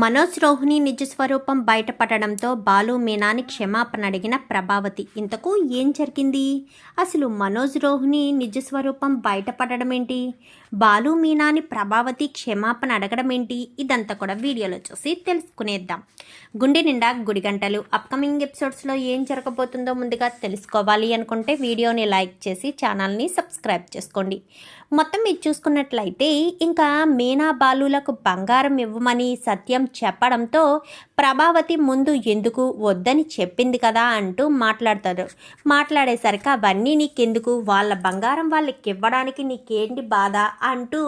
మనోజ్ రోహిణి నిజస్వరూపం బయటపడడంతో బాలు మీనాని క్షమాపణ అడిగిన ప్రభావతి ఇంతకు ఏం జరిగింది? అసలు మనోజ్ రోహిణి నిజస్వరూపం బయటపడడం ఏంటి బాలు మీనాని ప్రభావతి క్షమాపణ అడగడం ఏంటి ఇదంతా కూడా వీడియోలో చూసి తెలుసుకునేద్దాం. గుండె నిండా గుడి గంటలు. అప్కమింగ్ ఎపిసోడ్స్లో ఏం జరగబోతుందో ముందుగా తెలుసుకోవాలి అనుకుంటే వీడియోని లైక్ చేసి ఛానల్ని సబ్స్క్రైబ్ చేసుకోండి. మొత్తం మీరు చూసుకున్నట్లయితే ఇంకా మీనా బాలులకు బంగారం ఇవ్వమని సత్యం చెప్పడంతో ప్రభావతి ముందు ఎందుకు వద్దని చెప్పింది కదా అంటూ మాట్లాడతారు మాట్లాడేసరికి అవన్నీ నీకెందుకు? వాళ్ళ బంగారం వాళ్ళకి ఇవ్వడానికి నీకేంటి బాధ? అంటూ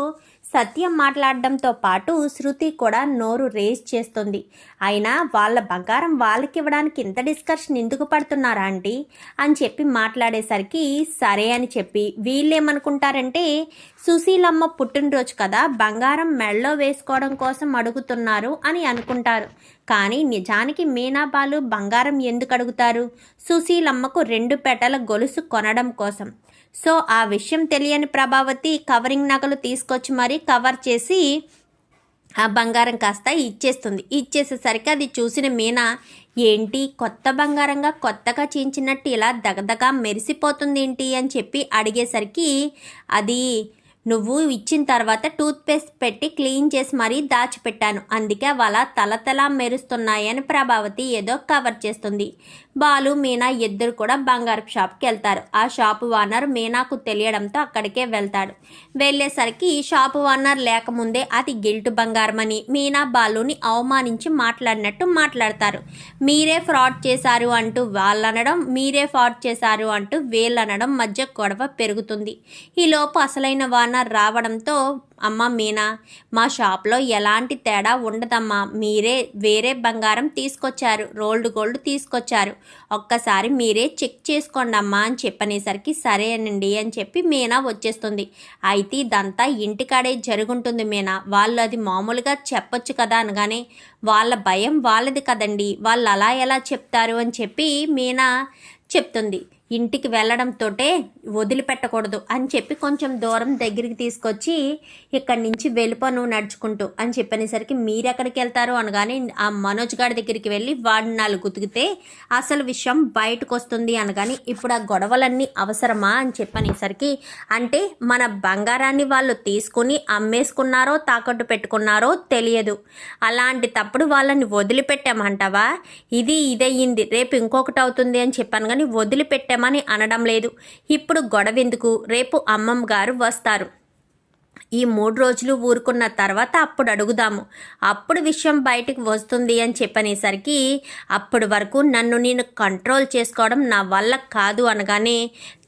సత్యం మాట్లాడడంతో పాటు శృతి కూడా నోరు రేజ్ చేస్తుంది. అయినా వాళ్ళ బంగారం వాళ్ళకి ఇవ్వడానికి ఇంత డిస్కషన్ ఎందుకు పడుతున్నారా ఆంటీ? అని చెప్పి మాట్లాడేసరికి సరే అని చెప్పి వీళ్ళేమనుకుంటారంటే సుశీలమ్మ పుట్టినరోజు కదా బంగారం మెళ్ళో వేసుకోవడం కోసం అడుగుతున్నారు అని అనుకుంటారు. కానీ నిజానికి మీనాబాలు బంగారం ఎందుకు అడుగుతారు? సుశీలమ్మకు రెండు పెటల గొలుసు కొనడం కోసం. సో ఆ విషయం తెలియని ప్రభావతి కవరింగ్ నగలు తీసుకొచ్చి మరీ కవర్ చేసి ఆ బంగారం కాస్త ఇచ్చేస్తుంది. ఇచ్చేసేసరికి అది చూసిన మీనా ఏంటి కొత్త బంగారంగా కొత్తగా చేయించినట్టు ఇలా దగదగా మెరిసిపోతుంది ఏంటి అని చెప్పి అడిగేసరికి అది నువ్వు ఇచ్చిన తర్వాత టూత్పేస్ట్ పెట్టి క్లీన్ చేసి మరీ దాచిపెట్టాను. అందుకే వాళ్ళ తలతలా మెరుస్తున్నాయని ప్రభావతి ఏదో కవర్ చేస్తుంది. బాలు మీనా ఇద్దరు కూడా బంగారు షాప్కి వెళ్తారు. ఆ షాపు ఓనర్ మీనాకు తెలియడంతో అక్కడికే వెళ్తాడు. వెళ్ళేసరికి ఈ షాపు ఓనర్ లేకముందే అది గిల్టు బంగారం అని మీనా బాలుని అవమానించి మాట్లాడినట్టు మాట్లాడతారు. మీరే ఫ్రాడ్ చేశారు అంటూ వాళ్ళనడం మీరే ఫ్రాడ్ చేశారు అంటూ వీళ్ళనడం మధ్య గొడవ పెరుగుతుంది. ఈలోపు అసలైన ఓనర్ రావడంతో అమ్మ మీనా మా షాప్లో ఎలాంటి తేడా ఉండదమ్మా మీరే వేరే బంగారం తీసుకొచ్చారు రోల్డ్ గోల్డ్ తీసుకొచ్చారు. ఒక్కసారి మీరే చెక్ చేసుకోండి అమ్మా అని చెప్పనేసరికి సరేనండి అని చెప్పి మీనా వచ్చేస్తుంది. అయితే ఇదంతా ఇంటికాడే జరుగుంటుంది మీనా వాళ్ళు అది మామూలుగా చెప్పొచ్చు కదా అనగానే వాళ్ళ భయం వాళ్ళది కదండి వాళ్ళు అలా ఎలా చెప్తారు అని చెప్పి మీనా చెప్తుంది. ఇంటికి వెళ్ళడంతోటే వదిలిపెట్టకూడదు అని చెప్పి కొంచెం దూరం దగ్గరికి తీసుకొచ్చి ఇక్కడి నుంచి వెళ్ళిపోను నడుచుకుంటూ అని చెప్పనేసరికి మీరు ఎక్కడికి వెళ్తారు అనగానే ఆ మనోజ్ గారి దగ్గరికి వెళ్ళి వాడిని నాలుగు గుతికితే అసలు విషయం బయటకు వస్తుంది అనగాని ఇప్పుడు ఆ గొడవలన్నీ అవసరమా అని చెప్పనేసరికి అంటే మన బంగారాన్ని వాళ్ళు తీసుకుని అమ్మేసుకున్నారో తాకట్టు పెట్టుకున్నారో తెలియదు. అలాంటి తప్పుడు వాళ్ళని వదిలిపెట్టామంటావా? ఇది ఇదయ్యింది. రేపు ఇంకొకటి అవుతుంది అని చెప్పాను కానీ రమ్మని అనడం లేదు. ఇప్పుడు గొడవెందుకు? రేపు అమ్మమ్మ గారు వస్తారు. ఈ మూడు రోజులు ఊరుకున్న తర్వాత అప్పుడు అడుగుదాము. అప్పుడు విషయం బయటికి వస్తుంది అని చెప్పనేసరికి అప్పటి వరకు నన్ను నేను కంట్రోల్ చేసుకోవడం నా వల్ల కాదు అనగానే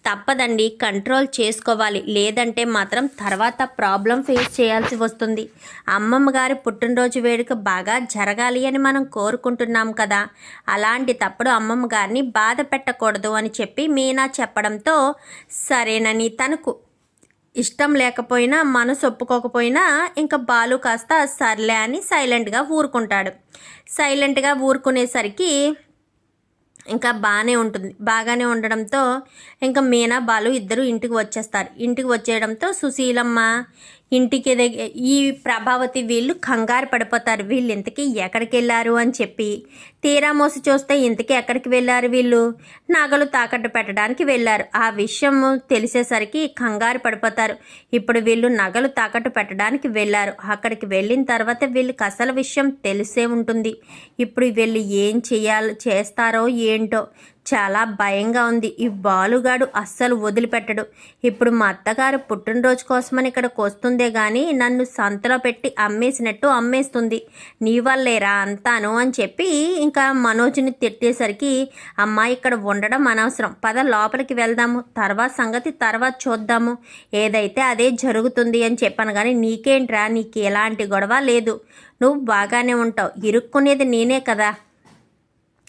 తప్పదండి. కంట్రోల్ చేసుకోవాలి. లేదంటే మాత్రం తర్వాత ప్రాబ్లం ఫేస్ చేయాల్సి వస్తుంది. అమ్మమ్మ గారి పుట్టినరోజు వేడుక బాగా జరగాలి అని మనం కోరుకుంటున్నాం కదా. అలాంటి తప్పుడు అమ్మమ్మ గారిని బాధ పెట్టకూడదు అని చెప్పి మీనా చెప్పడంతో సరేనని తనకు ఇష్టం లేకపోయినా మనసు ఒప్పుకోకపోయినా ఇంకా బాలు కాస్త సర్లే అని సైలెంట్గా ఊరుకుంటాడు. సైలెంట్గా ఊరుకునేసరికి ఇంకా బాగానే ఉంటుంది. బాగానే ఉండడంతో ఇంకా మీనా బాలు ఇద్దరు ఇంటికి వచ్చేస్తారు. ఇంటికి వచ్చేయడంతో సుశీలమ్మ ఇంటికి ఈ ప్రభావతి వీళ్ళు కంగారు పడిపోతారు. వీళ్ళు ఇంతకీ ఎక్కడికి వెళ్ళారు అని చెప్పి. తీరా మోసి చూస్తే ఇంతకీ ఎక్కడికి వెళ్ళారు వీళ్ళు? నగలు తాకట్టు పెట్టడానికి వెళ్ళారు. ఆ విషయం తెలిసేసరికి కంగారు పడిపోతారు. ఇప్పుడు వీళ్ళు నగలు తాకట్టు పెట్టడానికి వెళ్ళారు. అక్కడికి వెళ్ళిన తర్వాత వీళ్ళకి అసలు విషయం తెలిసే ఉంటుంది. ఇప్పుడు వీళ్ళు ఏం చేయాలి చేస్తారో ఏంటో చాలా భయంగా ఉంది. ఈ బాలుగాడు అస్సలు వదిలిపెట్టడు. ఇప్పుడు మా అత్తగారు పుట్టినరోజు కోసమని ఇక్కడికి వస్తుందే కానీ నన్ను సంతలో పెట్టి అమ్మేసినట్టు అమ్మేస్తుంది. నీ వల్లేరా అంతాను అని చెప్పి ఇంకా మనోజ్ని తిట్టేసరికి అమ్మాయి ఇక్కడ ఉండడం అనవసరం. పద లోపలికి వెళ్దాము. తర్వాత సంగతి తర్వాత చూద్దాము. ఏదైతే అదే జరుగుతుంది అని చెప్పాను కానీ నీకేంట్రా? నీకు ఎలాంటి గొడవ లేదు. నువ్వు బాగానే ఉంటావు. ఇరుక్కునేది నేనే కదా.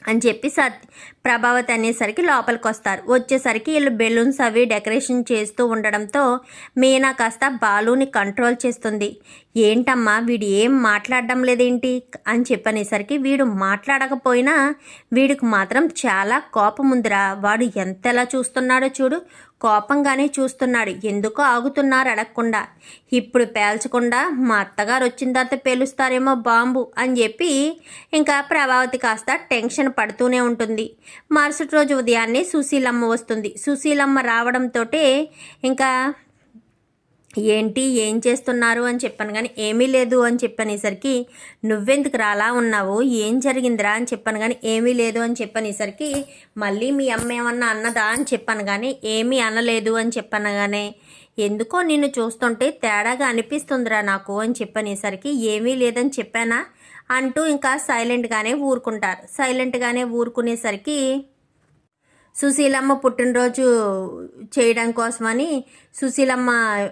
అని చెప్పి సత్ ప్రభావతి అనేసరికి లోపలికి వస్తారు వచ్చేసరికి వీళ్ళు బెలూన్స్ అవి డెకరేషన్ చేస్తూ ఉండడంతో మీనా కాస్త బాలుని కంట్రోల్ చేస్తుంది. ఏంటమ్మా వీడు ఏం మాట్లాడడం లేదేంటి? అని చెప్పనేసరికి వీడు మాట్లాడకపోయినా వీడికి మాత్రం చాలా కోపం ఉందిరా. వాడు ఎంతలా చూస్తున్నాడో చూడు. కోపంగానే చూస్తున్నాడు. ఎందుకో ఆగుతున్నారు అడగకుండా. ఇప్పుడు పేల్చకుండా మా అత్తగారు వచ్చిన తర్వాత పేలుస్తారేమో బాంబు అని చెప్పి ఇంకా ప్రభావతి కాస్త టెన్షన్ పడుతూనే ఉంటుంది. మరుసటి రోజు ఉదయాన్నే సుశీలమ్మ వస్తుంది. సుశీలమ్మ రావడంతో ఇంకా ఏంటి ఏం చేస్తున్నారు అని చెప్పాను కానీ ఏమీ లేదు అని చెప్పనేసరికి నువ్వెందుకు రాలా ఉన్నావు? ఏం జరిగిందిరా? అని చెప్పాను కానీ ఏమీ లేదు అని చెప్పనేసరికి మళ్ళీ మీ అమ్మ ఏమన్నా అన్నదా? అని చెప్పాను కానీ ఏమీ అనలేదు అని చెప్పాను కానీ ఎందుకో నిన్ను చూస్తుంటే తేడాగా అనిపిస్తుందిరా నాకు? అని చెప్పనేసరికి ఏమీ లేదని చెప్పానా? అంటూ ఇంకా సైలెంట్గానే ఊరుకుంటారు. సైలెంట్గానే ఊరుకునేసరికి సుశీలమ్మ పుట్టినరోజు చేయడం కోసమని సుశీలమ్మ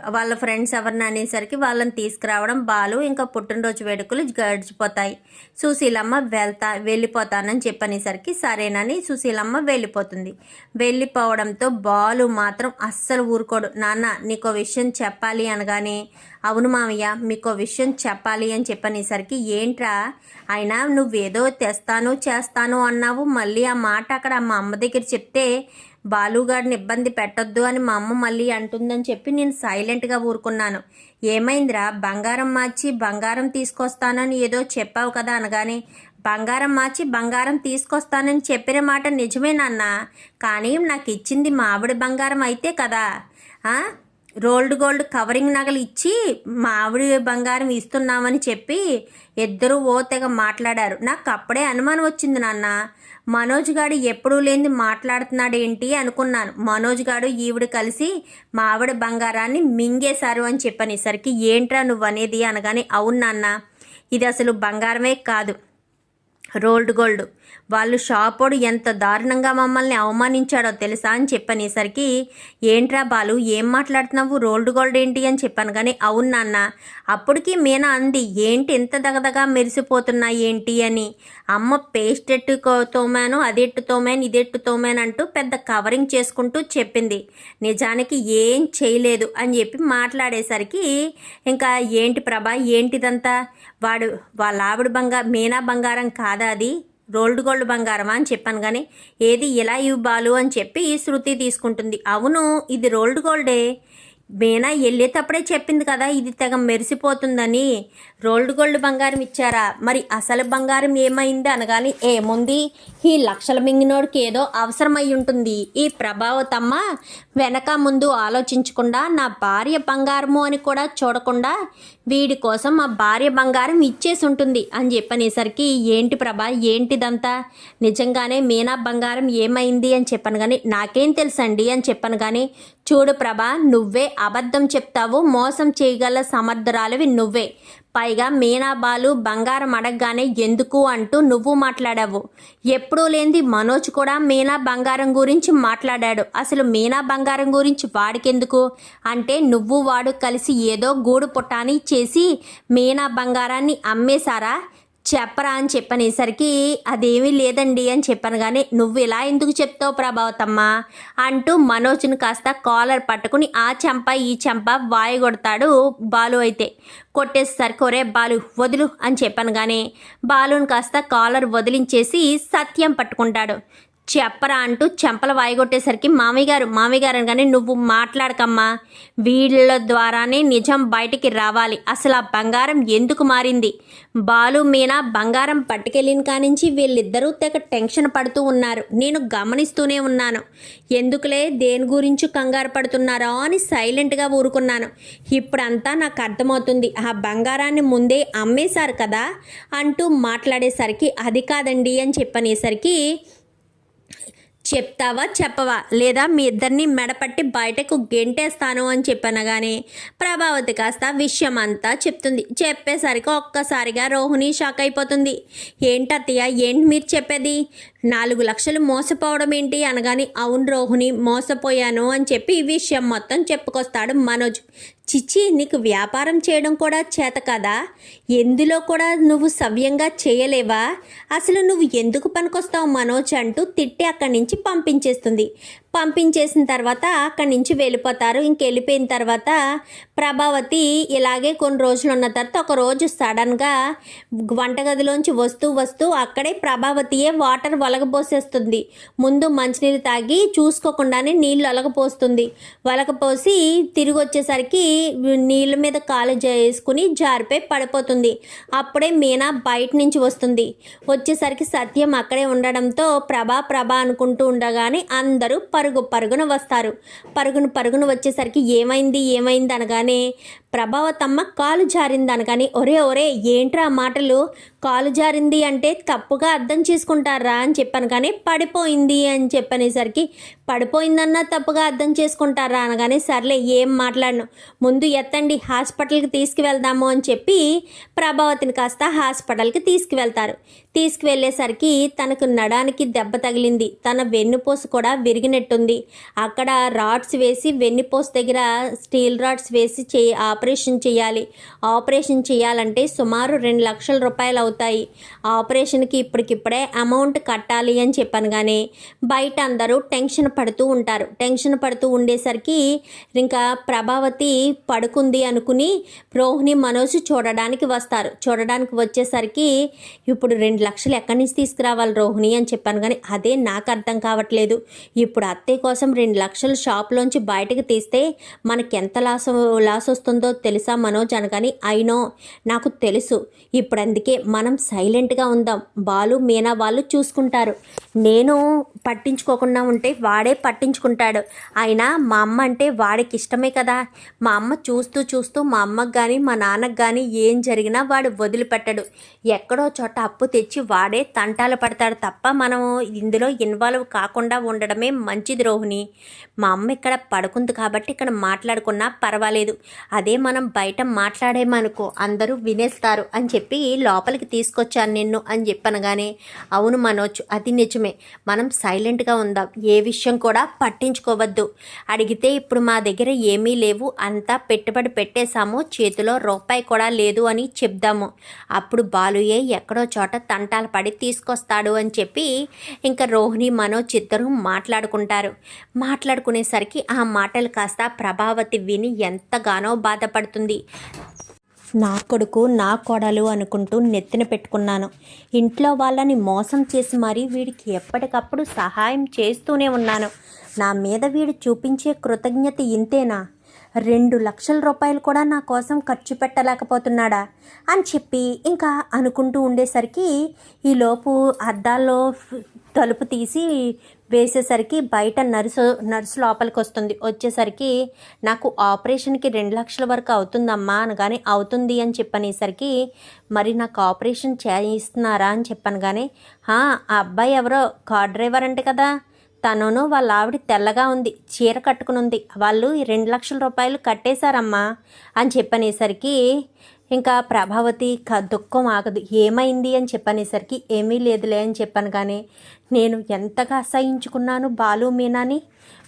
వాళ్ళ ఫ్రెండ్స్ ఎవరిని అనేసరికి వాళ్ళని తీసుకురావడం బాలు ఇంకా పుట్టినరోజు వేడుకలు గడిచిపోతాయి. సుశీలమ్మ వెళ్తా వెళ్ళిపోతానని చెప్పనేసరికి సరేనని సుశీలమ్మ వెళ్ళిపోతుంది. వెళ్ళిపోవడంతో బాలు మాత్రం అస్సలు ఊరుకోడు. నాన్న నీకో విషయం చెప్పాలి అనగానే అవును మామయ్య మీకో విషయం చెప్పాలి అని చెప్పనేసరికి ఏంట్రా? అయినా నువ్వేదో తెస్తాను చేస్తాను అన్నావు. మళ్ళీ ఆ మాట అక్కడ మా అమ్మ దగ్గర చెప్తే బాలుగాడిని ఇబ్బంది పెట్టొద్దు అని మా అమ్మ మళ్ళీ అంటుందని చెప్పి నేను సైలెంట్గా ఊరుకున్నాను. ఏమైందిరా? బంగారం మార్చి బంగారం తీసుకొస్తానని ఏదో చెప్పావు కదా అనగానే బంగారం మార్చి బంగారం తీసుకొస్తానని చెప్పిన మాట నిజమేనన్నా కానీ నాకు ఇచ్చింది మావిడి బంగారం అయితే కదా. రోల్డ్ గోల్డ్ కవరింగ్ నగలు ఇచ్చి మామిడి బంగారం ఇస్తున్నామని చెప్పి ఇద్దరు ఓ తెగ మాట్లాడారు. నాకు అప్పుడే అనుమానం వచ్చింది నాన్న. మనోజ్ గాడు ఎప్పుడూ లేని మాట్లాడుతున్నాడు ఏంటి అనుకున్నాను. మనోజ్ గాడు ఈవిడ కలిసి మావిడ బంగారాన్ని మింగేశారు అని చెప్పనేసరికి ఏంట్రా నువ్వు అనేది అనగానే అవును నాన్న ఇది అసలు బంగారమే కాదు రోల్డ్ గోల్డ్. వాళ్ళు షాపోడు ఎంత దారుణంగా మమ్మల్ని అవమానించాడో తెలుసా అని చెప్పనేసరికి ఏంట్రా బాలు ఏం మాట్లాడుతున్నావు? రోల్డ్ గోల్డ్ ఏంటి? అని చెప్పాను. కానీ అవును నాన్న అప్పటికి మీనా అంది ఏంటి ఎంత దగదగా మెరిసిపోతున్నా ఏంటి? అని. అమ్మ పేస్ట్ ఎట్టు కో- తోమాను అదెట్టు తోమాను ఇదెట్టు తోమాను అంటూ పెద్ద కవరింగ్ చేసుకుంటూ చెప్పింది. నిజానికి ఏం చేయలేదు అని చెప్పి మాట్లాడేసరికి ఇంకా ఏంటి ప్రభా ఏంటిదంతా? వాడు వాళ్ళ ఆవిడ బంగారం మీనా బంగారం కాదా అది? రోల్డ్ గోల్డ్ బంగారమా అని చెప్పాను కానీ ఏది ఎలా ఇవ్వాలు అని చెప్పి శృతి తీసుకుంటుంది. అవును ఇది రోల్డ్ గోల్డే. మీనా వెళ్ళేటప్పుడే చెప్పింది కదా ఇది తెగ మెరిసిపోతుందని. రోల్డ్ గోల్డ్ బంగారం ఇచ్చారా? మరి అసలు బంగారం ఏమైంది అనగాని ఏముంది? ఈ లక్షల మింగినోడికి ఏదో అవసరమై ఉంటుంది. ఈ ప్రభావతమ్మ వెనక ముందు ఆలోచించకుండా నా భార్య బంగారము అని కూడా చూడకుండా వీడి కోసం మా భార్య బంగారం ఇచ్చేసి ఉంటుంది అని చెప్పనేసరికి ఏంటి ప్రభా ఏంటిదంతా? నిజంగానే మీనా బంగారం ఏమైంది అని చెప్పాను కానీ నాకేం తెలుసండి అని చెప్పాను కానీ చూడు ప్రభా నువ్వే అబద్ధం చెప్తావు మోసం చేయగల సమర్థురాలివి నువ్వే. పైగా మీనాబాలు బంగారం అడగగానే ఎందుకు అంటూ నువ్వు మాట్లాడావు. ఎప్పుడూ లేనిది మనోజ్ కూడా మీనా బంగారం గురించి మాట్లాడాడు. అసలు మీనా బంగారం గురించి వాడికెందుకు? అంటే నువ్వు వాడు కలిసి ఏదో గూడు పుట్టాని చేసి మీనా బంగారాన్ని అమ్మేశారా? చెప్పరా అని చెప్పనేసరికి అదేమీ లేదండి అని చెప్పాను. కానీ నువ్వు ఇలా ఎందుకు చెప్తావు ప్రభావతమ్మ? అంటూ మనోజ్ని కాస్త కాలర్ పట్టుకుని ఆ చెంప ఈ చెంప వాయగొడతాడు బాలు అయితే. కొట్టేసరికి ఒరే బాలు వదులు అని చెప్పాను. కానీ బాలుని కాస్త కాలర్ వదిలించేసి సత్యం పట్టుకుంటాడు. చెప్పరా అంటూ చెంపలు వాయిగొట్టేసరికి మామయ్య గారు మామయ్య గారు అనగానే నువ్వు మాట్లాడకమ్మా. వీళ్ళ ద్వారానే నిజం బయటికి రావాలి. అసలు ఆ బంగారం ఎందుకు మారింది? బాలు మీనా బంగారం పట్టుకెళ్ళిన కానించి వీళ్ళిద్దరూ తెగ టెన్షన్ పడుతూ ఉన్నారు. నేను గమనిస్తూనే ఉన్నాను. ఎందుకులే దేని గురించి కంగారు పడుతున్నారో అని సైలెంట్గా ఊరుకున్నాను. ఇప్పుడంతా నాకు అర్థమవుతుంది. ఆ బంగారాన్ని ముందే అమ్మేశారు కదా? అంటూ మాట్లాడేసరికి అది కాదండి అని చెప్పనేసరికి చెప్తావా చెప్పవా? లేదా మీ ఇద్దరిని మెడపట్టి బయటకు గెంటేస్తాను అని చెప్పనగానే ప్రభావతి కాస్త విషయం అంతా చెప్తుంది. చెప్పేసరికి ఒక్కసారిగా రోహిణి షాక్ అయిపోతుంది. ఏంటత్తయ్య ఏంటి మీరు చెప్పేది? నాలుగు లక్షలు మోసపోవడం ఏంటి అనగానే అవును రోహిణి మోసపోయాను అని చెప్పి ఈ విషయం మొత్తం చెప్పుకొస్తాడు మనోజ్. చిచ్చి నీకు వ్యాపారం చేయడం కూడా చేత కదా? ఎందులో కూడా నువ్వు సవ్యంగా చేయలేవా? అసలు నువ్వు ఎందుకు పనికొస్తావు మనోజ్ అంటూ తిట్టి అక్కడి నుంచి పంపించేస్తుంది. పంపించేసిన తర్వాత అక్కడి నుంచి వెళ్ళిపోతారు. ఇంకెళ్ళిపోయిన తర్వాత ప్రభావతి ఇలాగే కొన్ని రోజులు ఉన్న తర్వాత ఒక రోజు సడన్గా వంటగదిలోంచి వస్తూ వస్తూ అక్కడే ప్రభావతియే వాటర్ వలగపోసేస్తుంది. ముందు మంచినీళ్ళు తాగి చూసుకోకుండానే నీళ్ళు వలగపోస్తుంది. వలగపోసి తిరిగి వచ్చేసరికి నీళ్ళ మీద కాలు చేసుకుని జారిపోయి పడిపోతుంది. అప్పుడే మీనా బయట నుంచి వస్తుంది. వచ్చేసరికి సత్యం అక్కడే ఉండడంతో ప్రభా ప్రభా అనుకుంటూ ఉండగానే అందరూ పరుగు పరుగున వస్తారు. పరుగును పరుగున వచ్చేసరికి ఏమైంది? ఏమైంది అనగానే ప్రభావతమ్మ కాలు జారింది ఒరే ఒరే ఏంట్రా మాటలు? కాలు జారింది అంటే తప్పుగా అర్థం చేసుకుంటారా అని చెప్పాను కానీ పడిపోయింది అని చెప్పనేసరికి పడిపోయిందన్నా తప్పుగా అర్థం చేసుకుంటారా అనగానే సర్లే ఏం మాట్లాడను. ముందు ఎత్తండి హాస్పిటల్కి తీసుకువెళ్దాము అని చెప్పి ప్రభావతిని కాస్త హాస్పిటల్కి తీసుకువెళ్తారు. తీసుకువెళ్ళేసరికి తనకు నడానికి దెబ్బ తగిలింది. తన వెన్నుపూస కూడా విరిగినట్టుంది. అక్కడ రాడ్స్ వేసి వెన్నుపూస దగ్గర స్టీల్ రాడ్స్ వేసి చే ఆపరేషన్ చేయాలి. ఆపరేషన్ చేయాలంటే సుమారు రెండు లక్షల రూపాయలు అవుతాయి. ఆపరేషన్కి ఇప్పటికిప్పుడే అమౌంట్ కట్టాలి అని చెప్పాను కానీ బయట అందరూ టెన్షన్ పడుతూ ఉంటారు. టెన్షన్ పడుతూ ఉండేసరికి ఇంకా ప్రభావతి పడుకుంది అనుకుని రోహిణి మనోజ్ చూడడానికి వస్తారు. చూడడానికి వచ్చేసరికి ఇప్పుడు రెండు లక్షలు ఎక్కడి నుంచి తీసుకురావాలి రోహిణి అని చెప్పాను కానీ అదే నాకు అర్థం కావట్లేదు. ఇప్పుడు అత్తయ్య కోసం రెండు లక్షలు షాప్లోంచి బయటకు తీస్తే మనకి ఎంత లాస్ లాస్ వస్తుందో తెలుసా మనోజ్ అనగాని అయినో నాకు తెలుసు. ఇప్పుడు అందుకే మనం సైలెంట్గా ఉందాం. బాలు మీనా వాళ్ళు చూసుకుంటారు. నేను పట్టించుకోకుండా ఉంటే వాడే పట్టించుకుంటాడు. అయినా మా అమ్మ అంటే వాడికి ఇష్టమే కదా. మా అమ్మ చూస్తూ చూస్తూ మా అమ్మకు కానీ మా నాన్నకు కానీ ఏం జరిగినా వాడు వదిలిపెట్టడు. ఎక్కడో చోట అప్పు తెచ్చి వాడే తంటాలు పడతాడు తప్ప మనము ఇందులో ఇన్వాల్వ్ కాకుండా ఉండడమే మంచిది రోహిణి. మా అమ్మ ఇక్కడ పడుకుంది కాబట్టి ఇక్కడ మాట్లాడుకున్నా పర్వాలేదు. అదే మనం బయట మాట్లాడేమనుకో అందరూ వినేస్తారు అని చెప్పి లోపలికి తీసుకొచ్చాను నిన్ను అని చెప్పనగానే అవును మనోజ్ అది నిజమే. మనం సైలెంట్గా ఉందాం. ఏ విషయం కూడా పట్టించుకోవద్దు. అడిగితే ఇప్పుడు మా దగ్గర ఏమీ లేవు. అంతా పెట్టుబడి పెట్టేశాము. చేతిలో రూపాయి కూడా లేదు అని చెప్దాము. అప్పుడు బాలుయే ఎక్కడో చోట తంటాలు పడి తీసుకొస్తాడు అని చెప్పి ఇంకా రోహిణి మనోజ్ ఇద్దరు మాట్లాడుకుంటారు. మాట్లాడుకునేసరికి ఆ మాటలు కాస్త ప్రభావతి విని ఎంతగానో బాధ బాధపడుతుంది. నా కొడుకు నా కోడలు అనుకుంటూ నెత్తిన పెట్టుకున్నాను. ఇంట్లో వాళ్ళని మోసం చేసి మరీ వీడికి ఎప్పటికప్పుడు సహాయం చేస్తూనే ఉన్నాను. నా మీద వీడు చూపించే కృతజ్ఞత ఇంతేనా? రెండు లక్షల రూపాయలు కూడా నా కోసం ఖర్చు పెట్టలేకపోతున్నాడా? అని చెప్పి ఇంకా అనుకుంటూ ఉండేసరికి ఈలోపు అద్దాల్లో తలుపు తీసి వేసేసరికి బయట నర్సు నర్సు లోపలికి వస్తుంది వచ్చేసరికి నాకు ఆపరేషన్కి రెండు లక్షల వరకు అవుతుందమ్మా అనగానే అవుతుంది అని చెప్పనేసరికి మరి నాకు ఆపరేషన్ చేయిస్తున్నారా అని చెప్పాను కానీ ఆ అబ్బాయి ఎవరో కార్ డ్రైవర్ అంటే కదా. తనును వాళ్ళ ఆవిడ తెల్లగా ఉంది చీర కట్టుకుని ఉంది వాళ్ళు రెండు లక్షల రూపాయలు కట్టేశారమ్మా అని చెప్పనేసరికి ఇంకా ప్రభావతి క దుఃఖం ఆగదు. ఏమైంది అని చెప్పనేసరికి ఏమీ లేదులే అని చెప్పాను కానీ నేను ఎంతగా అసహించుకున్నాను బాలు మీనాని?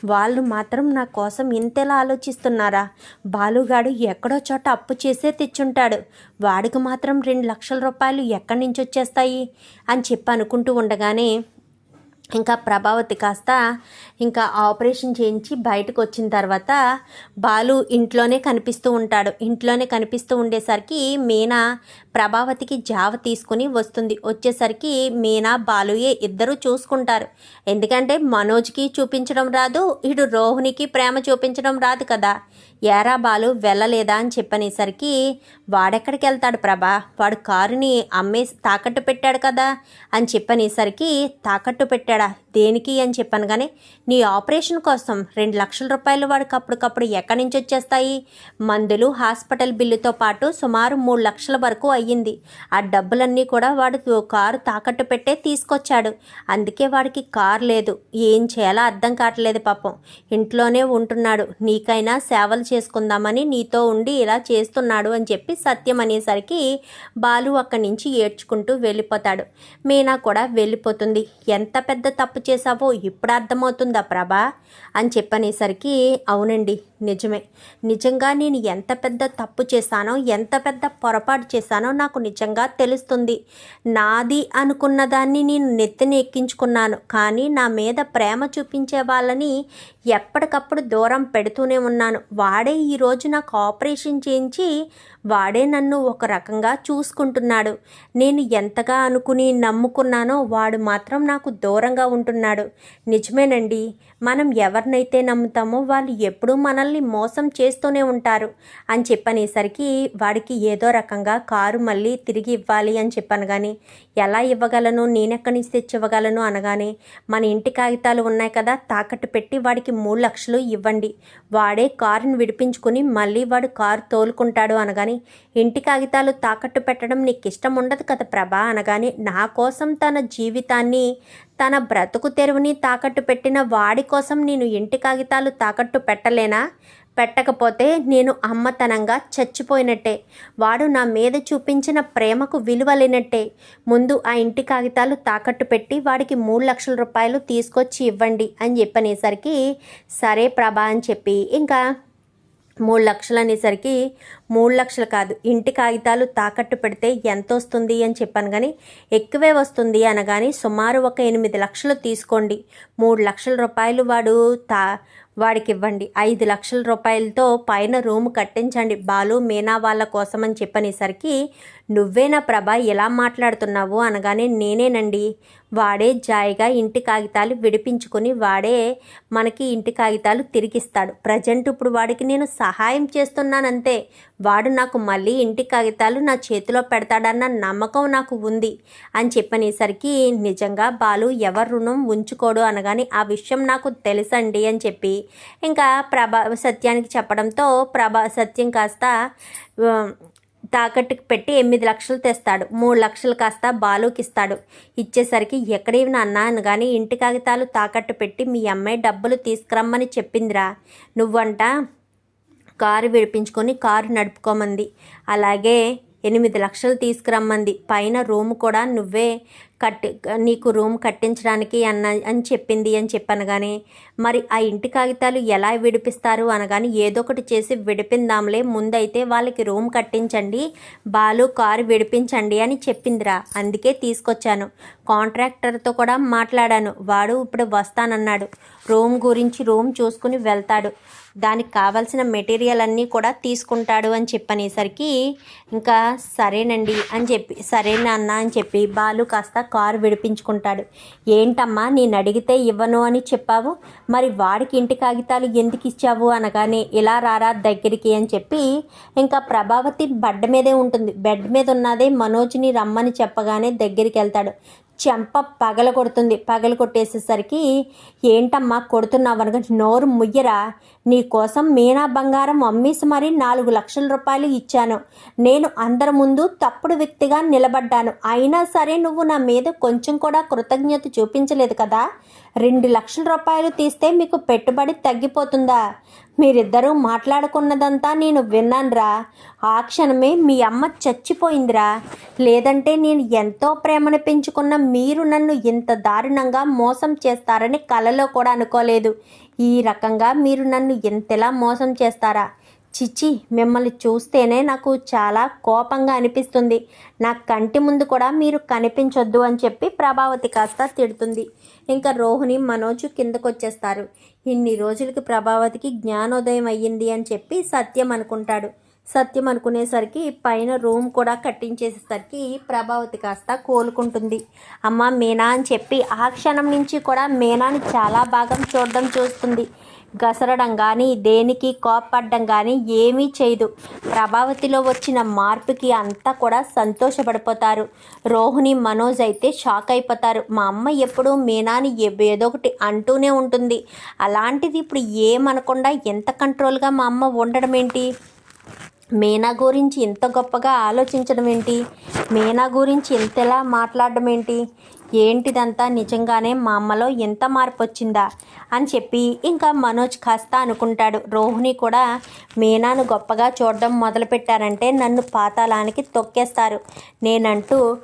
వాళ్ళు మాత్రం నా కోసం ఇంతెలా ఆలోచిస్తున్నారా? బాలుగాడు ఎక్కడో చోట అప్పు చేసే తెచ్చుంటాడు. వాడికి మాత్రం రెండు లక్షల రూపాయలు ఎక్కడి నుంచి వచ్చేస్తాయి? అని చెప్పి అనుకుంటూ ఉండగానే ఇంకా ప్రభావతి కాస్త ఇంకా ఆపరేషన్ చేయించి బయటకు వచ్చిన తర్వాత బాలు ఇంట్లోనే కనిపిస్తూ ఉంటాడు. ఇంట్లోనే కనిపిస్తూ ఉండేసరికి మీనా ప్రభావతికి జావ తీసుకుని వస్తుంది. వచ్చేసరికి మీనా బాలుయే ఇద్దరు చూసుకుంటారు. ఎందుకంటే మనోజ్కి చూపించడం రాదు ఇటు రోహిణికి ప్రేమ చూపించడం రాదు కదా. ఏరా బాలు వెళ్ళలేదా అని చెప్పనేసరికి వాడెక్కడికి వెళ్తాడు ప్రభా? వాడు కారుని అమ్మేసి తాకట్టు పెట్టాడు కదా అని చెప్పనేసరికి తాకట్టు పెట్టాడా? దేనికి అని చెప్పాను కానీ నీ ఆపరేషన్ కోసం రెండు లక్షల రూపాయలు వాడికి అప్పటికప్పుడు ఎక్కడి నుంచి వచ్చేస్తాయి? మందులు హాస్పిటల్ బిల్లుతో పాటు సుమారు మూడు లక్షల వరకు అయ్యి అయ్యింది ఆ డబ్బులన్నీ కూడా వాడు కారు తాకట్టు పెట్టే తీసుకొచ్చాడు. అందుకే వాడికి కారు లేదు. ఏం చేయాలో అర్థం కావట్లేదు పాపం. ఇంట్లోనే ఉంటున్నాడు. నీకైనా సేవలు చేసుకుందామని నీతో ఉండి ఇలా చేస్తున్నాడు అని చెప్పి సత్యం అనేసరికి బాలు అక్కడి నుంచి ఏడ్చుకుంటూ వెళ్ళిపోతాడు. మీనా కూడా వెళ్ళిపోతుంది. ఎంత పెద్ద తప్పు చేశావో ఇప్పుడు అర్థమవుతుందా ప్రభా? అని చెప్పనేసరికి అవునండి నిజమే. నిజంగా నేను ఎంత పెద్ద తప్పు చేశానో ఎంత పెద్ద పొరపాటు చేశానో నాకు నిజంగా తెలుస్తుంది. నాది అనుకున్న దాన్ని నేను నెత్తిని ఎక్కించుకున్నాను కానీ నా మీద ప్రేమ చూపించే వాళ్ళని ఎప్పటికప్పుడు దూరం పెడుతూనే ఉన్నాను. వాడే ఈరోజు నాకు ఆపరేషన్ చేయించి వాడే నన్ను ఒక రకంగా చూసుకుంటున్నాడు. నేను ఎంతగా అనుకుని నమ్ముకున్నానో వాడు మాత్రం నాకు దూరంగా ఉంటున్నాడు. నిజమేనండి. మనం ఎవరినైతే నమ్ముతామో వాళ్ళు ఎప్పుడూ మనల్ని మోసం చేస్తూనే ఉంటారు. అని చెప్పనేసరికి వాడికి ఏదో రకంగా కారు మళ్ళీ తిరిగి ఇవ్వాలి అని చెప్పాను కానీ ఎలా ఇవ్వగలను నేనెక్కడి నుంచి తెచ్చి ఇవ్వగలను అనగానే మన ఇంటి కాగితాలు ఉన్నాయి కదా తాకట్టు పెట్టి వాడికి మూడు లక్షలు ఇవ్వండి. వాడే కారుని విడిపించుకుని మళ్ళీ వాడు కారు తోలుకుంటాడు అనగాని ఇంటి కాగితాలు తాకట్టు పెట్టడం నీకు ఇష్టం ఉండదు కదా ప్రభా అనగానే నా కోసం తన జీవితాన్ని తన బ్రతుకు తెరువుని తాకట్టు పెట్టిన వాడి కోసం నేను ఇంటి కాగితాలు తాకట్టు పెట్టలేనా? పెట్టకపోతే నేను అమ్మతనంగా చచ్చిపోయినట్టే. వాడు నా మీద చూపించిన ప్రేమకు విలువ లేనట్టే. ముందు ఆ ఇంటి కాగితాలు తాకట్టు పెట్టి వాడికి మూడు లక్షల రూపాయలు తీసుకొచ్చి ఇవ్వండి అని చెప్పనేసరికి సరే ప్రభా అని చెప్పి ఇంకా మూడు లక్షలు అనేసరికి మూడు లక్షలు కాదు. ఇంటి కాగితాలు తాకట్టు పెడితే ఎంత వస్తుంది అని చెప్పాను కానీ ఎక్కువే వస్తుంది అనగాని సుమారు ఒక ఎనిమిది లక్షలు తీసుకోండి. మూడు లక్షల రూపాయలు వాడు తా వాడికి ఇవ్వండి. ఐదు లక్షల రూపాయలతో పైన రూమ్ కట్టించండి. బాలు మీనా వాళ్ళ కోసం అని చెప్పనేసరికి నువ్వేనా ప్రభా ఎలా మాట్లాడుతున్నావు? అనగానే నేనేనండి. వాడే జాయిగా ఇంటి కాగితాలు విడిపించుకొని వాడే మనకి ఇంటి కాగితాలు తిరిగిస్తాడు. ప్రజెంట్ ఇప్పుడు వాడికి నేను సహాయం చేస్తున్నానంతే. వాడు నాకు మళ్ళీ ఇంటి కాగితాలు నా చేతిలో పెడతాడన్న నమ్మకం నాకు ఉంది అని చెప్పనేసరికి నిజంగా బాలు ఎవరు రుణం ఉంచుకోడు అనగానే ఆ విషయం నాకు తెలుసండి అని చెప్పి ఇంకా ప్రభా సత్యానికి చెప్పడంతో ప్రభా సత్యం కాస్త తాకట్టుకు పెట్టి ఎనిమిది లక్షలు తెస్తాడు. మూడు లక్షలు కాస్త బాలుకి ఇస్తాడు ఇచ్చేసరికి ఎక్కడేవి నాన్న? అనగానే ఇంటి కాగితాలు తాకట్టు పెట్టి మీ అమ్మాయి డబ్బులు తీసుకురమ్మని చెప్పిందిరా. నువ్వంట కారు విడిపించుకొని కారు నడుపుకోమంది. అలాగే ఎనిమిది లక్షలు తీసుకురమ్మంది. పైన రూమ్ కూడా నువ్వే కట్టి నీకు రూమ్ కట్టించడానికి అన్న అని చెప్పింది అని చెప్పనగానే మరి ఆ ఇంటి కాగితాలు ఎలా విడిపిస్తారు అనగాని ఏదో ఒకటి చేసి విడిపిందాంలే ముందైతే వాళ్ళకి రూమ్ కట్టించండి బాలు కారు విడిపించండి అని చెప్పిందిరా. అందుకే తీసుకొచ్చాను. కాంట్రాక్టర్తో కూడా మాట్లాడాను. వాడు ఇప్పుడు వస్తానన్నాడు. రూమ్ గురించి రూమ్ చూసుకుని వెళ్తాడు. దానికి కావాల్సిన మెటీరియల్ అన్నీ కూడా తీసుకుంటాడు అని చెప్పనేసరికి ఇంకా సరేనండి అని చెప్పి సరేనా అన్న అని చెప్పి బాలు కాస్త కారు విడిపించుకుంటాడు. ఏంటమ్మా నేను అడిగితే ఇవ్వను అని చెప్పావు? మరి వాడికి ఇంటి కాగితాలు ఎందుకు ఇచ్చావు అనగానే ఇలా రారా దగ్గరికి అని చెప్పి ఇంకా ప్రభావతి బెడ్ మీదే ఉంటుంది. బెడ్ మీద ఉన్నదే మనోజ్ని రమ్మని చెప్పగానే దగ్గరికి వెళ్తాడు. చెంప పగల కొడుతుంది. పగల కొట్టేసేసరికి ఏంటమ్మా కొడుతున్నావు? అనగా నోరు ముయ్యరా. నీ కోసం మీనా బంగారం అమ్మేసి మరీ నాలుగు లక్షల రూపాయలు ఇచ్చాను. నేను అందరి ముందు తప్పుడు వ్యక్తిగా నిలబడ్డాను. అయినా సరే నువ్వు నా మీద కొంచెం కూడా కృతజ్ఞత చూపించలేదు కదా? రెండు లక్షల రూపాయలు తీస్తే మీకు పెట్టుబడి తగ్గిపోతుందా? మీరిద్దరూ మాట్లాడుకున్నదంతా నేను విన్నానురా. ఆ క్షణమే మీ అమ్మ చచ్చిపోయిందిరా. లేదంటే నేను ఎంతో ప్రేమను పెంచుకున్న మీరు నన్ను ఇంత దారుణంగా మోసం చేస్తారని కలలో కూడా అనుకోలేదు. ఈ రకంగా మీరు నన్ను ఎంతలా మోసం చేస్తారా? చిచి మిమ్మల్ని చూస్తేనే నాకు చాలా కోపంగా అనిపిస్తుంది. నా కంటి ముందు కూడా మీరు కనిపించొద్దు అని చెప్పి ప్రభావతి కాస్త తిడుతుంది. ఇంకా రోహిణి మనోజ్ కిందకొచ్చేస్తారు. ఇన్ని రోజులకి ప్రభావతికి జ్ఞానోదయం అయ్యింది అని చెప్పి సత్యం అనుకుంటాడు. సత్యం అనుకునేసరికి పైన రూమ్ కూడా కట్టించేసేసరికి ప్రభావతి కాస్త కోలుకుంటుంది. అమ్మ మీనా అని చెప్పి ఆ క్షణం నుంచి కూడా మీనాని చాలా భాగం చూడడం చూస్తుంది. గసరడం కానీ దేనికి కోప్పడడం కానీ ఏమీ చేయదు. ప్రభావతిలో వచ్చిన మార్పుకి అంతా కూడా సంతోషపడిపోతారు. రోహిణి మనోజ్ అయితే షాక్ అయిపోతారు. మా అమ్మ ఎప్పుడు మీనాని ఏదో ఒకటి అంటూనే ఉంటుంది. అలాంటిది ఇప్పుడు ఏమనకుండా ఎంత కంట్రోల్గా మా అమ్మ ఉండడం ఏంటి? మీనా గురించి ఇంత గొప్పగా ఆలోచించడం ఏంటి? మీనా గురించి ఇంతలా మాట్లాడడం ఏంటి? ఏంటిదంతా నిజంగానే మా అమ్మలో ఎంత మార్పు వచ్చిందా అని చెప్పి ఇంకా మనోజ్ కాస్త అనుకుంటాడు. రోహిణి కూడా మీనాను గొప్పగా చూడడం మొదలుపెట్టారంటే నన్ను పాతాళానికి తొక్కేస్తారు. నేనంటూ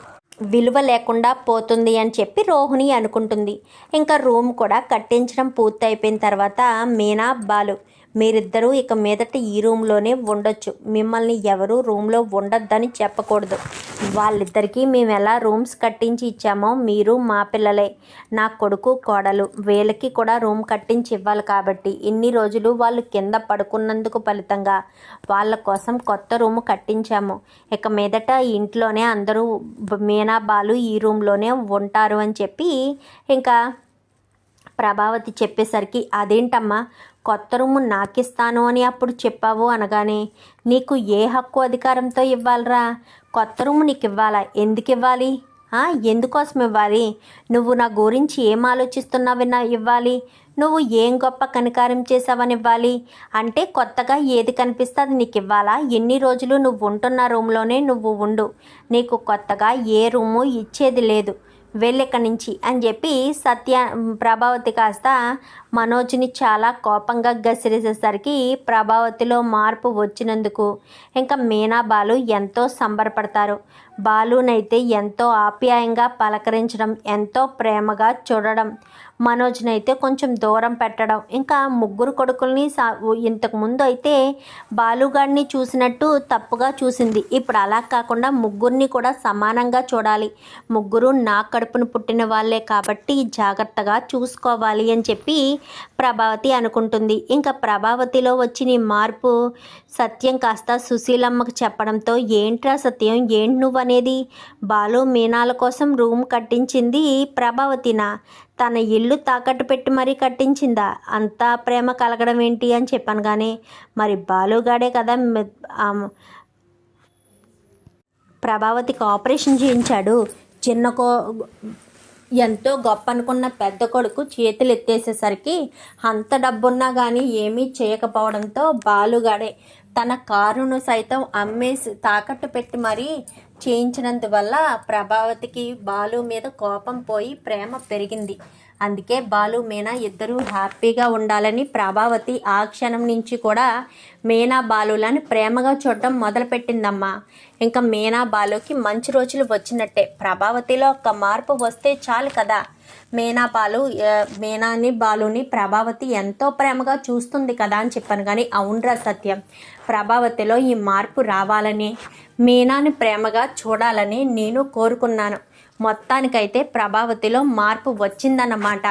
విలువ లేకుండా పోతుంది అని చెప్పి రోహిణి అనుకుంటుంది. ఇంకా రూమ్ కూడా కట్టించడం పూర్తయిపోయిన తర్వాత మీనా బాలు మీరిద్దరూ ఇక మీదట ఈ రూమ్లోనే ఉండొచ్చు. మిమ్మల్ని ఎవరు రూమ్లో ఉండొద్దని చెప్పకూడదు. వాళ్ళిద్దరికీ మేము ఎలా రూమ్స్ కట్టించి ఇచ్చామో మీరు మా పిల్లలే. నా కొడుకు కోడలు. వీళ్ళకి కూడా రూమ్ కట్టించి ఇవ్వాలి కాబట్టి ఇన్ని రోజులు వాళ్ళు కింద పడుకున్నందుకు ఫలితంగా వాళ్ళ కోసం కొత్త రూమ్ కట్టించాము. ఇక మీదట ఇంట్లోనే అందరూ మీనా బాలు ఈ రూమ్లోనే ఉంటారు అని చెప్పి ఇంకా ప్రభావతి చెప్పేసరికి అదేంటమ్మా? కొత్త రూము నాకిస్తాను అని అప్పుడు చెప్పావు అనగానే నీకు ఏ హక్కు అధికారంతో ఇవ్వాలరా? కొత్త రూము నీకు ఇవ్వాలా ఎందుకు ఇవ్వాలి? ఎందుకోసం ఇవ్వాలి? నువ్వు నా గురించి ఏం ఆలోచిస్తున్నావు నా ఇవ్వాలి. నువ్వు ఏం గొప్ప కనికారం చేసావని ఇవ్వాలి. అంటే కొత్తగా ఏది కనిపిస్తే అది నీకు ఇవ్వాలా ఎన్ని రోజులు నువ్వు ఉంటున్న రూమ్లోనే నువ్వు ఉండు. నీకు కొత్తగా ఏ రూము ఇచ్చేది లేదు. వెళ్ళెక్కడి నుంచి అని చెప్పి సత్య ప్రభావతి కాస్త మనోజ్ని చాలా కోపంగా గసిరేసేసరికి ప్రభావతిలో మార్పు వచ్చినందుకు ఇంకా మీనా బాలు ఎంతో సంబరపడతారు. బాలునైతే ఎంతో ఆప్యాయంగా పలకరించడం ఎంతో ప్రేమగా చూడడం మనోజ్నైతే కొంచెం దూరం పెట్టడం ఇంకా ముగ్గురు కొడుకుల్ని సా ఇంతకు ముందు అయితే బాలుగాడిని చూసినట్టు తప్పుగా చూసింది. ఇప్పుడు అలా కాకుండా ముగ్గురిని కూడా సమానంగా చూడాలి. ముగ్గురు నా కడుపును పుట్టిన వాళ్ళే కాబట్టి జాగ్రత్తగా చూసుకోవాలి అని చెప్పి ప్రభావతి అనుకుంటుంది. ఇంకా ప్రభావతిలో వచ్చిన మార్పు సత్యం కాస్త సుశీలమ్మకు చెప్పడంతో ఏంట్రా సత్యం? ఏంటి నువ్వు అనేది బాలు మీనాల కోసం రూమ్ కట్టించింది ప్రభావతినా. తన ఇల్లు తాకట్టు పెట్టి మరీ కట్టించిందా? అంతా ప్రేమ కలగడం ఏంటి? అని చెప్పాను కానీ మరి బాలుగాడే కదా ప్రభావతికి ఆపరేషన్ చేయించాడు. చిన్న కో ఎంతో గొప్ప అనుకున్న పెద్ద కొడుకు చేతులు ఎత్తేసేసరికి అంత డబ్బున్నా కానీ ఏమీ చేయకపోవడంతో బాలుగాడే తన కారును సైతం అమ్మేసి తాకట్టు పెట్టి మరీ చేయించినందువల్ల ప్రభావతికి బాలు మీద కోపం పోయి ప్రేమ పెరిగింది. అందుకే బాలు మీనా ఇద్దరూ హ్యాపీగా ఉండాలని ప్రభావతి ఆ క్షణం నుంచి కూడా మీనా బాలులని ప్రేమగా చూడడం మొదలుపెట్టిందమ్మా. ఇంకా మీనా బాలుకి మంచి రోజులు వచ్చినట్టే. ప్రభావతిలో ఒక మార్పు వస్తే చాలు కదా. మీనా బాలు మీనాని బాలుని ప్రభావతి ఎంతో ప్రేమగా చూస్తుంది కదా అని చెప్పాను. కానీ అవునరా సత్యం. ప్రభావతిలో ఈ మార్పు రావాలని మీనాని ప్రేమగా చూడాలని నేను కోరుకున్నాను. మొత్తానికైతే ప్రభావతిలో మార్పు వచ్చిందన్నమాట.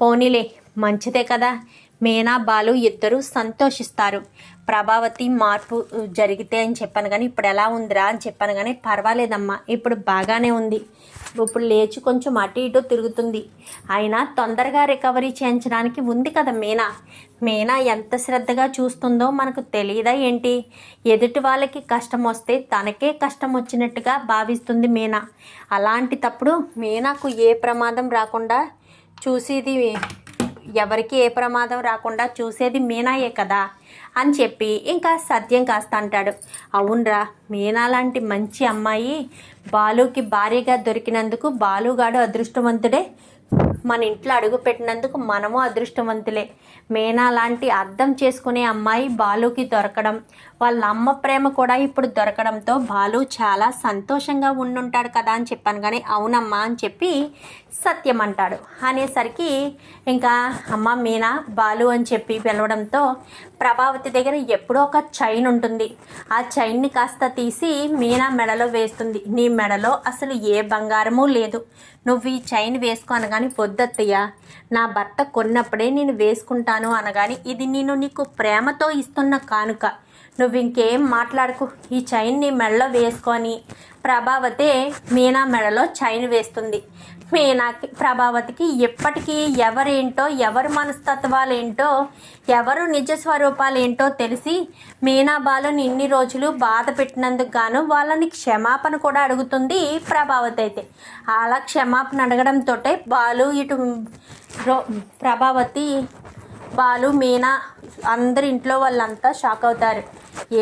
పోనీలే మంచిదే కదా. మీనా బాలు ఇద్దరు సంతోషిస్తారు. ప్రభావతి మార్పు జరిగితే అని చెప్పాను కానీ ఇప్పుడు ఎలా ఉందిరా అని చెప్పాను కానీ పర్వాలేదమ్మా. ఇప్పుడు బాగానే ఉంది. ఇప్పుడు లేచి కొంచెం అటు ఇటు తిరుగుతుంది. అయినా తొందరగా రికవరీ చేయించడానికి ఉంది కదా మీనా. మీనా ఎంత శ్రద్ధగా చూస్తుందో మనకు తెలియదా ఏంటి? ఎదుటి వాళ్ళకి కష్టం వస్తే తనకే కష్టం వచ్చినట్టుగా భావిస్తుంది మీనా. అలాంటి తప్పుడు మీనాకు ఏ ప్రమాదం రాకుండా చూసేది ఎవరికి ఏ ప్రమాదం రాకుండా చూసేది మీనాయే కదా. అని చెప్పి ఇంకా సత్యం కాస్త అంటాడు. అవునరా మీనా లాంటి మంచి అమ్మాయి బాలుకి భార్యగా దొరికినందుకు బాలుగాడు అదృష్టవంతుడే. మన ఇంట్లో అడుగు పెట్టినందుకు మనము అదృష్టవంతులే. మీనా లాంటి అర్థం చేసుకునే అమ్మాయి బాలుకి దొరకడం వాళ్ళ అమ్మ ప్రేమ కూడా ఇప్పుడు దొరకడంతో బాలు చాలా సంతోషంగా ఉండుంటాడు కదా అని చెప్పాను. కానీ అవునమ్మా అని చెప్పి సత్యం అంటాడు. అనేసరికి ఇంకా అమ్మ మీనా బాలు అని చెప్పి పిలవడంతో ప్రభావతి దగ్గర ఎప్పుడో ఒక చైన్ ఉంటుంది. ఆ చైన్ని కాస్త తీసి మీనా మెడలో వేస్తుంది. నీ మెడలో అసలు ఏ బంగారము లేదు. నువ్వు ఈ చైన్ వేసుకో అనగాని పొద్దత్తయ్య నా భర్త కొన్నప్పుడే నేను వేసుకుంటాను అనగాని ఇది నేను నీకు ప్రేమతో ఇస్తున్న కానుక. నువ్వు ఇంకేం మాట్లాడుకు. ఈ చైన్ని మెడలో వేసుకొని ప్రభావతే మీనా మెడలో చైన్ వేస్తుంది. మీనాకి ప్రభావతికి ఎప్పటికీ ఎవరేంటో ఎవరి మనస్తత్వాలు ఏంటో ఎవరు నిజ స్వరూపాలు ఏంటో తెలిసి మీనా బాలుని ఇన్ని రోజులు బాధ పెట్టినందుకు గాను వాళ్ళని క్షమాపణ కూడా అడుగుతుంది ప్రభావతి అయితే. అలా క్షమాపణ అడగడంతో బాలు ఇటు రో ప్రభావతి బాలు మీనా అందరి ఇంట్లో వాళ్ళంతా షాక్ అవుతారు.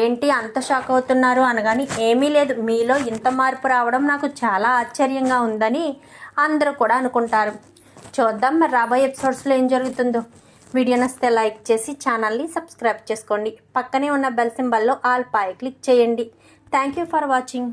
ఏంటి అంత షాక్ అవుతున్నారు అనగాని ఏమీ లేదు మీలో ఇంత మార్పు రావడం నాకు చాలా ఆశ్చర్యంగా ఉందని అందరూ కూడా అనుకుంటారు. చూద్దాం మరి రాబోయే ఎపిసోడ్స్లో ఏం జరుగుతుందో. వీడియో నచ్చితే లైక్ చేసి ఛానల్ని సబ్స్క్రైబ్ చేసుకోండి. పక్కనే ఉన్న బెల్ సింబల్లో ఆల్ పాయ్ క్లిక్ చేయండి. Thank you for watching.